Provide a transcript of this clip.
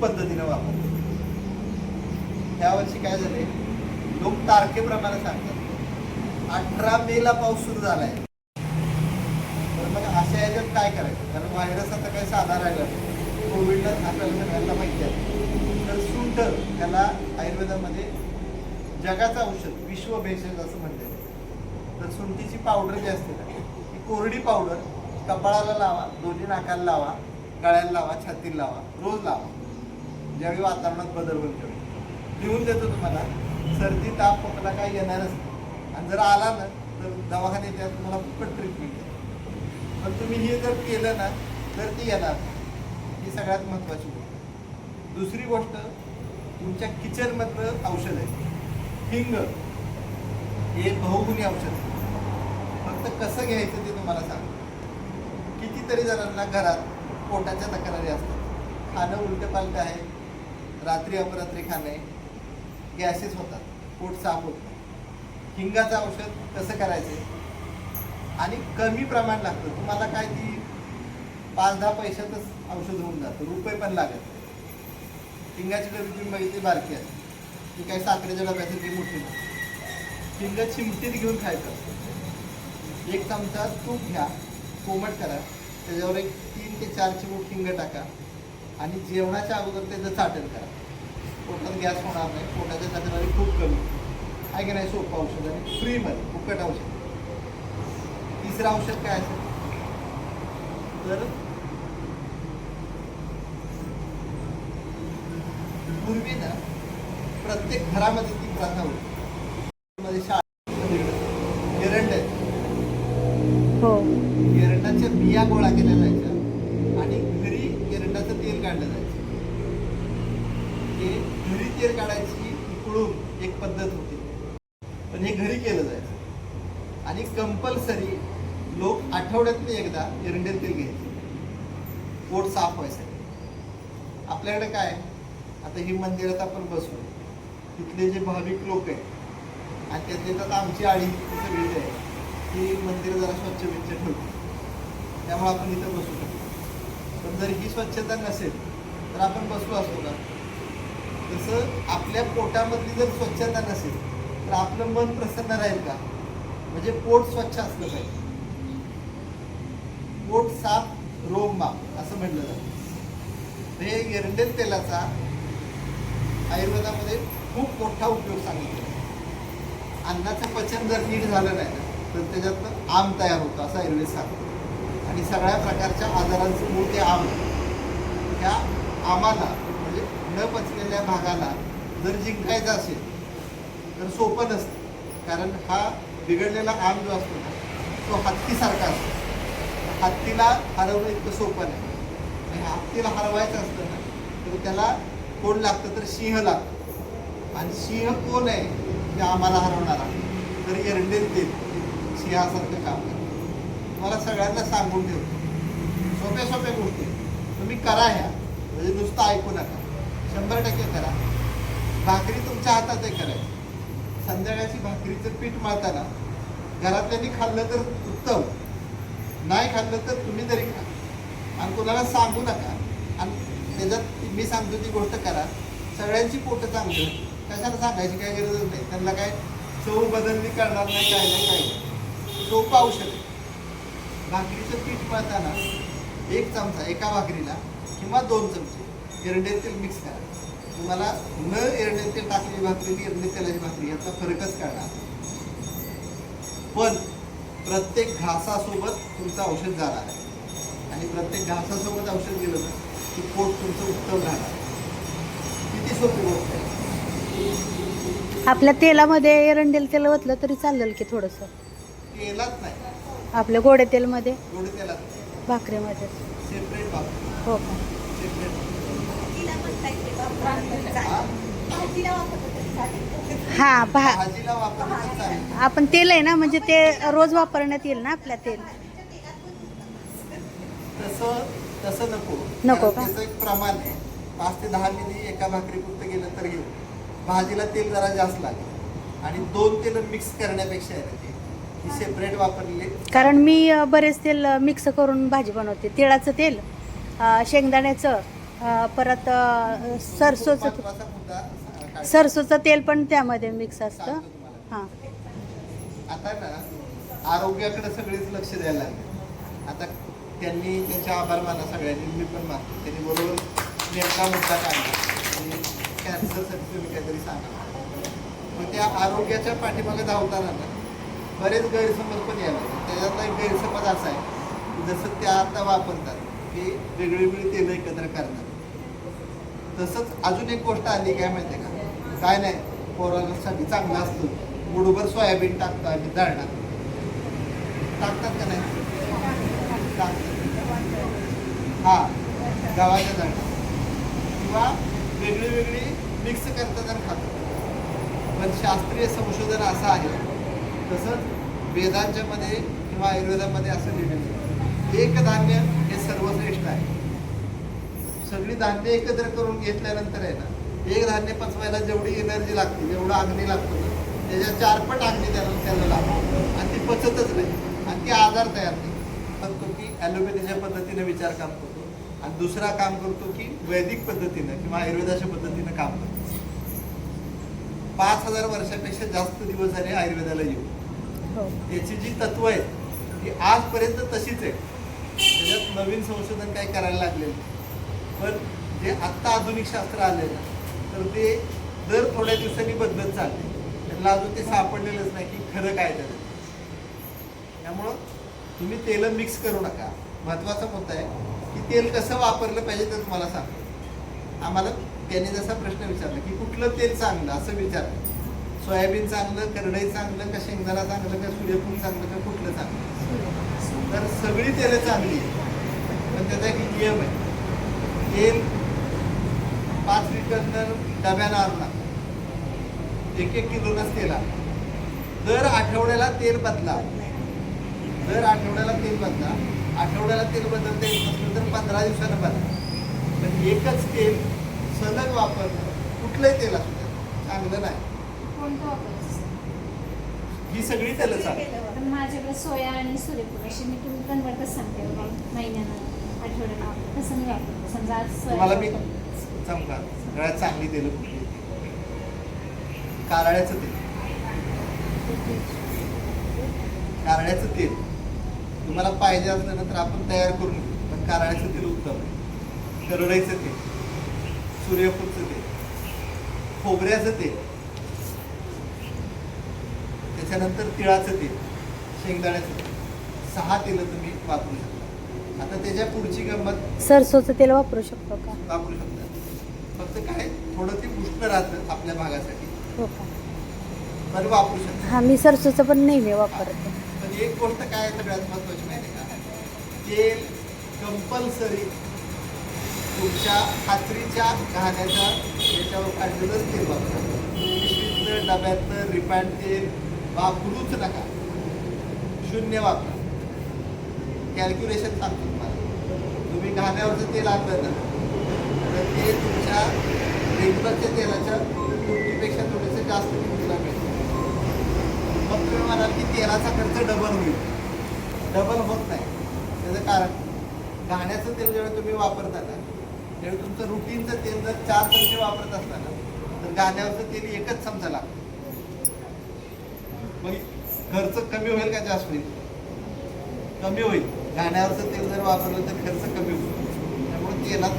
पद्धतीने पद्धतीनं वापरतो वर्षी काय झाले लोक तारखेप्रमाणे सांगतात. अठरा मे ला पाऊस सुरू झालाय. तर मग अशा याच्यात काय करायचं? कारण व्हायरस आता काही साधा राहिला कोविडला आपल्याला सगळ्यांना माहिती आहे. तर सुंठ त्याला आयुर्वेदामध्ये जगाचं औषध विश्व भेषज असं म्हणते तर सुंठीची पावडर जी असते ना ती कोरडी पावडर कपाळाला लावा दोन्ही नाकाला लावा गळ्याला लावा छातीला लावा रोज लावा. ज्यावेळी वातावरणात बदल होऊन त्यावेळी लिहून देतो तुम्हाला सर्दी ताप खोकला काही येणारच नाही. आणि जर आला ना तर दवाखान्यात त्या तुम्हाला फुकट ट्रीटमेंट आहे. पण तुम्ही हे जर केलं ना तर ती येणार ही सगळ्यात महत्त्वाची गोष्ट दुसरी गोष्ट तुमच्या किचनमधलं औषध आहे. हिंग. हे बहुगुणी औषध आहे. फक्त कसं घ्यायचं ते तुम्हाला सांग कितीतरी जणांना घरात पोटाच्या तक्रारी असतात. खाणं उलटं पालटं आहे. रात्री अपरात्री खाणे गॅसेस होतात. पोट साफ होत नाही. हिंगाचं औषध कसं करायचं? आणि कमी प्रमाण लागतं. तुम्हाला काय ती पाच दहा पैशातच औषध होऊन जातं. रुपये पण लागत हिंगाची डबी तुम्ही बघितली बारकी असते ती काही साखरेच्या डब्यासाठी मोठी नाही. हिंग चिमटीत घेऊन खायचं. एक चमचा तूप घ्या. कोमट करा. त्याच्यावर एक तीन ते चार चिमूट हिंग टाका. आणि जेवणाच्या अगोदर त्याचं चाटण करा पोटात गॅस होणार नाही पोटाच्या चाटणारी खूप कमी. आहे की नाही सोपं औषध? आणि फ्रीमध्ये फुकट औषध. तिसरं औषध काय असेल? तर पूर्वी ना प्रत्येक घरामध्ये ती प्रथा होती मध्ये शाळा एरंड आहेत हो एरंडाच्या बिया गोळा केल्या जायच्या आणि घरी एरंडाचं तेल काढलं जायचं. ते घरी तेल काढायची उकळून एक पद्धत होती. पण हे घरी केलं जायचं. आणि कंपल्सरी लोक आठवड्यातून एकदा एरंडेल तेल घ्यायचे. पोट साफ व्हायसाठी. आपल्याकडे काय आता ही मंदिरात आपण बसू तिथले जे भाविक लोक आहेत आणि त्यातले तर आमची आळी सगळी जी आहे ती मंदिर जरा स्वच्छ बिच्छ ठेवते. त्यामुळे आपण इथं बसू शकतो पण जर ही स्वच्छता नसेल तर आपण बसलो असतो का? तसं आपल्या पोटामधली जर स्वच्छता नसेल तर आपलं मन प्रसन्न राहील का? म्हणजे पोट स्वच्छ असलं पाहिजे. पोट साफ रोग माप असं म्हटलं जातं. हे एरंडेल तेलाचा आयुर्वेदामध्ये खूप मोठा उपयोग सांगितला. अन्नाचं पचन जर नीट झालं नाही तर त्याच्यातनं आम तयार होतं असं आयुर्वेद सांगतो. ही सगळ्या प्रकारच्या आजारांचं मूळ ते आम. त्या आमाला म्हणजे न पचलेल्या भागाला जर जिंकायचं असेल तर सोपं नसतं. कारण हा बिघडलेला आम जो असतो ना तो हत्तीसारखा असतो. हत्तीला हरवणं इतकं सोपं नाही. आणि हत्तीला हरवायचं असतं ना तर त्याला कोण लागतं तर सिंह लागतं. आणि सिंह कोण आहे ते आम्हाला हरवणारा? तर एरंडेल ते सिंहासारखं काम करतं. मला सगळ्यांना सांगून ठेवतो. सोप्या सोप्या गोष्टी तुम्ही करा ह्या. म्हणजे नुसतं ऐकू नका. शंभर टक्के करा. भाकरी तुमच्या हातात आहे करायची संध्याकाळची भाकरीचं पीठ मळताना घरातल्यांनी खाल्लं तर उत्तम. नाही खाल्लं तर तुम्ही तरी खा. आणि कोणाला सांगू नका. आणि त्याच्यात मी सांगतो ती गोष्ट करा. सगळ्यांची पोटं चांगली कशाला सांगायची? काय गरजच नाही. त्यांना काय चव बदलली करणार नाही काय नाही काय नाही. सोपं औषध आहे भाकरीचं पीठ मळताना एक चमचा एका भाकरीला किंवा दोन चमचे एरंडेल तेल मिक्स करा. तुम्हाला न एरंडेल तेल टाकलेली भाकरी आणि एरंडेल तेलाची भाकरी याचा फरकच कळणार. पण प्रत्येक घासासोबत तुमचं औषध जाणार आहे. आणि प्रत्येक घासासोबत औषध गेलं ना की पोट तुमचं उत्तम राहणार. किती सोपी गोष्ट आहे. आपल्या तेलामध्ये एरंडेल तेल ओतलं तरी चालेल की थोडंसं? तेलात नाही. आपल्या गोडे तेलमध्ये भाकरीमध्ये. हो का? सेपरेट हा? भा आपण तेल आहे ना म्हणजे ते रोज वापरण्यात येईल ना आपल्या तेल? तसं तसं नको. नको का? प्रमाण आहे. पाच ते दहा मिली एका भाकरी पुरतं गेलं तर घेऊ. भाजीला तेल जरा जास्त लागेल. आणि दोन तेल मिक्स करण्यापेक्षा आहे सेपरेट वापरलेली कारण मी अ, बरेच तेल मिक्स करून भाजी बनवते. तिळाचं तेल अ, शेंगदाण्याचं अं, परत अं, सरसोचं महत्त्वाचा मुद्दा सरसोचं तेल पण त्यामध्ये मिक्स असतं. हां. आता ना आरोग्याकडे सगळेच लक्ष द्यायला लागले. आता त्यांनी त्यांचे आभार माना सगळ्यांनी. मी पण मानतो. त्यांनी बरोबर नेमका मुद्दा काढला कॅन्सरसाठी तुम्ही काहीतरी सांगा. मग त्या आरोग्याच्या पाठीमागे धावताना ना बरेच गैरसमज पण यायला त्याच्यातला एक गैरसमज असा आहे जसं त्या आता वापरतात की वेगळी वेगळी तेलं एकत्र करतात. तसंच अजून एक गोष्ट आली काय माहिती आहे का? काय नाही पोरांसाठी चांगलं असतं. मुठभर सोयाबीन टाकतो आणि दळणात टाकतात का नाही? टाकतात. हा गव्हाच्या दळणात किंवा वेगळी वेगळी मिक्स करतात आणि खातात. पण शास्त्रीय संशोधन असं आहे तसंच वेदांच्या मध्ये किंवा आयुर्वेदामध्ये असं लिहिलेलं एक धान्य हे सर्वश्रेष्ठ आहे. सगळी धान्य एकत्र करून घेतल्यानंतर आहे ना एक धान्य पचवायला जेवढी एनर्जी लागते जेवढं अग्नी लागतो ना त्याच्या चारपट अग्नी त्याला त्याला लागतो. आणि ती पचतच नाही. आणि ती आजार तयार नाही. म्हणतो की ॲलोपॅथीच्या पद्धतीने विचार काम करतो. आणि दुसरा काम करतो की वैदिक पद्धतीनं किंवा आयुर्वेदाच्या पद्धतीनं काम करतो. पाच हजार वर्षापेक्षा जास्त दिवस झाले आयुर्वेदाला येऊ हो. त्याची जी तत्व आहेत ती आजपर्यंत तशीच आहे त्याच्यात नवीन संशोधन काही करायला लागलेलं पण जे आत्ता आधुनिक शास्त्र आलेलं तर ते दर थोड्या दिवसांनी बदलत चालते त्यांना अजून ते सापडलेलंच नाही की खरं काय त्याचं त्यामुळं तुम्ही तेल मिक्स करू नका. महत्त्वाचा मुद्दा आहे की तेल कसं वापरलं पाहिजे ते तुम्हाला सांगतो. आम्हाला त्याने जसा प्रश्न विचारला की कुठलं तेल चांगलं असं विचारलं. सोयाबीन चांगलं करडई चांगलं का शेंगदाणा चांगलं का सूर्यफूल चांगलं का कुठलं चांगलं? तर सगळी तेलं चांगली आहेत पण त्याचा एक नियम आहे. तेल पाच लिटरनं डब्यानं आणला. एक एक किलोनंच तेल दर आठवड्याला तेल बदला. दर आठवड्याला तेल बदला. आठवड्याला तेल बदलता येत नसलं तर पंधरा दिवसानं बदला. पण एकच तेल सलग वापरणं कुठलंही तेल असू चांगलं नाही. कोणतं वापरायचं ही सगळी तेलं चांगली पण माझ्याकडे सोया आणि सूर्यफूल अशी मी तुम्ही कन्वर्टच सांगते महिन्यानं आठवड्यानं. वापरते. तसं मी वापरते. समजा आज सोया तुम्हाला मी. सांगू सगळ्यात चांगली तेल कुठली कारळ्याचं तेल. कारळ्याचं तेल. तुम्हाला पाहिजे असलं ना तर आपण तयार करून घेऊ. पण कारळ्याचं तेल उत्तम आहे. करडईचं तेल सूर्यफूलचं तेल खोबऱ्याचं तेल त्याच्यानंतर तिळाचं तेल शेंगदाण्याचं तेल. सहा तेलं तुम्ही वापरू शकता. आता त्याच्या पुढची गंमत सरसोचं तेल वापरू शकतो का? वापरू शकता. फक्त काय थोडं ते उष्ण राहतं आपल्या भागासाठी. हो का? पण वापरू शकता. हा मी सरसोचं पण नेहमी वापरते. पण एक गोष्ट काय आहे सगळ्यात महत्वाची माहिती का? तेल कंपल्सरी तुमच्या खात्रीच्या घाण्याच्या याच्यावर काढलेलंच तेल वापरा. डब्यातलं रिफाईंड तेल वापरूच नका. शून्य वापरा. कॅल्क्युलेशन सांगतो तुम्हाला. तुम्ही घाण्यावरचं तेल आणलं ना तर ते तुमच्या रेग्युलरच्या तेलाच्या किमतीपेक्षा थोडंसं जास्त किमतीला मिळतं मग तुम्ही म्हणाल की तेलाचा खर्च डबल होईल. डबल होत नाही. त्याचं कारण घाण्याचं तेल जेव्हा तुम्ही वापरता ना त्यावेळी तुमचं रुटीनचं तेल जर चार चमचे वापरत असता ना तर गाण्यावरचं तेल एकच चमचा लागतं. मग खर्च कमी होईल का जास्त होईल? कमी होईल. घाण्यावरचं तेल जर वापरलं तर खर्च कमी होईल. त्यामुळे तेलात